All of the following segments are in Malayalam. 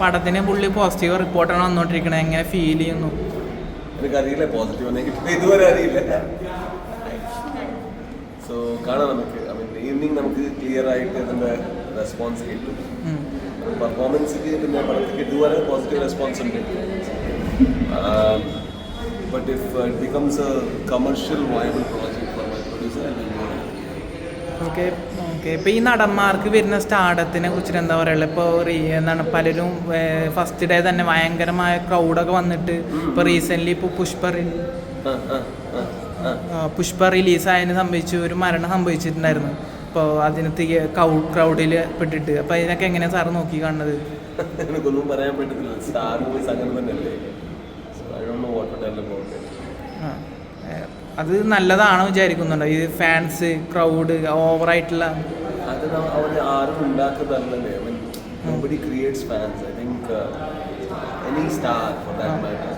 പടത്തിന് പുള്ളി പോസിറ്റീവ് റിപ്പോർട്ടാണ് വന്നുകൊണ്ടിരിക്കണത് എങ്ങനെ ഫീൽ ചെയ്യുന്നു? എനിക്കറിയില്ല പോസിറ്റീവ് നെഗറ്റീവ് ഇതുവരെ അറിയില്ല. സോ കാണാം നമുക്ക്. ഐ മീൻ ഈവനിങ് നമുക്ക് ക്ലിയർ ആയിട്ട് ഇതിന്റെ റെസ്പോൺസ് കിട്ടും. ഉം. പെർഫോമൻസിക്ക് പിന്നെ പടത്തേക്ക് ഇതുവരെ പോസിറ്റീവ് റെസ്പോൺസ് ഉണ്ട്. But if it becomes a commercial viable project for my producer okay okay ഇപ്പോൾ ഈ നടന്മാർക്ക് വരുന്ന സ്റ്റാർഡത്തിനെ കുറിച്ചിട്ട് എന്താ പറയുക ഇപ്പോൾ എന്താണ് പലരും ഫസ്റ്റ് ഡേ തന്നെ ഭയങ്കരമായ ക്രൗഡൊക്കെ വന്നിട്ട് ഇപ്പോൾ റീസെന്റ്ലി ഇപ്പോൾ പുഷ്പ പുഷ്പ റിലീസായതിന് സംബന്ധിച്ച് ഒരു മരണം സംഭവിച്ചിട്ടുണ്ടായിരുന്നു. അപ്പോൾ അതിനകത്ത് ക്രൗഡിൽ പെട്ടിട്ട്. അപ്പോൾ അതിനൊക്കെ എങ്ങനെയാണ് സാർ നോക്കി കാണുന്നത്? എനിക്കൊന്നും പറയാൻ പറ്റത്തില്ല. സ്റ്റാർ മൂവീസ് അങ്ങനെ തന്നെയല്ലേ? I don't know what to tell about it ആ, ഏ, അത് നല്ലതാണ് വിചാരിക്കുന്നുണ്ടോ? ഈ ഫാൻസ് ക്രൗഡ് ഓവറായിട്ടുള്ള അത് ന- ആരും ഉണ്ടാക്കുന്നതല്ലേ I mean nobody creates fans I think any star for that matter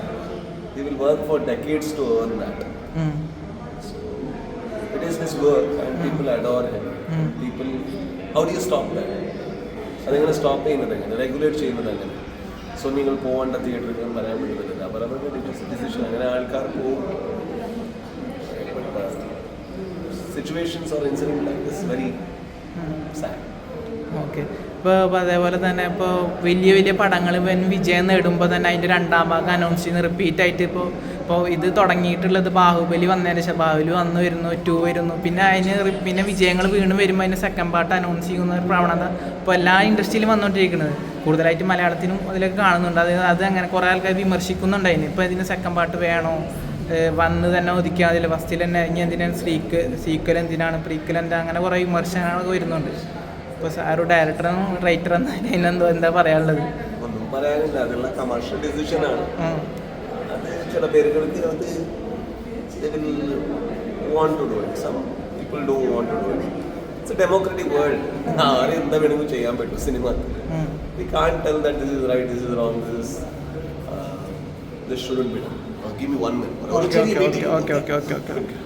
he will work for decades to earn that. ഉം, so it is his work and people adore him. ഉം. people how do you stop that? അതെങ്ങനെ സ്റ്റോപ്പ് ചെയ്യുന്നത് എങ്ങനെ? റെഗുലേറ്റ് ചെയ്യുന്നത് എങ്ങനെ? സോ നിങ്ങൾ പോകേണ്ട തിയേറ്ററിൽ പറയാൻ പറ്റുന്നില്ല അവർ അവരുടെ ഡിസിഷൻ അങ്ങനെ ആൾക്കാർ പോകും. Situations or incident like this very sad okay ഇപ്പോൾ അതേപോലെ തന്നെ ഇപ്പോൾ വലിയ വലിയ പടങ്ങൾ ഇവൻ വിജയം നേടുമ്പോൾ തന്നെ അതിന്റെ രണ്ടാം ഭാഗം അനൗൺസ് ചെയ്യുന്ന റിപ്പീറ്റ് ആയിട്ട് ഇപ്പോൾ ഇപ്പോൾ ഇത് തുടങ്ങിയിട്ടുള്ളത് ബാഹുബലി വന്നതിന് ശേഷം ബാഹുബലി വന്ന് വരുന്നു ടു വരുന്നു. പിന്നെ അതിന് പിന്നെ വിജയങ്ങൾ വീണ്ടും വരുമ്പോൾ അതിന് സെക്കൻഡ് പാർട്ട് അനൗൺസ് ചെയ്യുന്ന ഒരു പ്രവണത ഇപ്പോൾ എല്ലാ ഇൻഡസ്ട്രിയിലും വന്നുകൊണ്ടിരിക്കുന്നത് കൂടുതലായിട്ട് മലയാളത്തിനും അതിലൊക്കെ കാണുന്നുണ്ട്. അത് അത് അങ്ങനെ കുറേ ആൾക്കാർ വിമർശിക്കുന്നുണ്ട് അതിന് ഇപ്പോൾ ഇതിന് സെക്കൻഡ് പാർട്ട് വേണോ? വന്ന് തന്നെ ഒതുക്കിയാൽ അതിൽ ഫസ്റ്റിൽ തന്നെ ഇനി എന്തിനാണ് സ്ലീക്ക് സീക്വൽ എന്തിനാണ്? പ്രീക്വൽ എന്താ? അങ്ങനെ കുറേ വിമർശനങ്ങളൊക്കെ വരുന്നുണ്ട്. ഇപ്പോൾ സാറും ഡയറക്ടറും റൈറ്ററും അതിനെന്തോ എന്താ പറയാനുള്ളത്? ഒന്നും പറയാനില്ല. അതുള്ള കമേഴ്ഷ്യൽ ഡിസിഷനാണ് ഉം. അത് ചില പേരുകൾക്ക് അത് want to do it some people do want to do it it's a democratic world ആരും എന്താ വേണമെങ്കിലും ചെയ്യാൻ പറ്റും സിനിമ. ഉം. We can tell that this is right this is wrong this this shouldn't be done. Uh, give me one minute. Okay, okay, okay, okay, okay, okay, okay.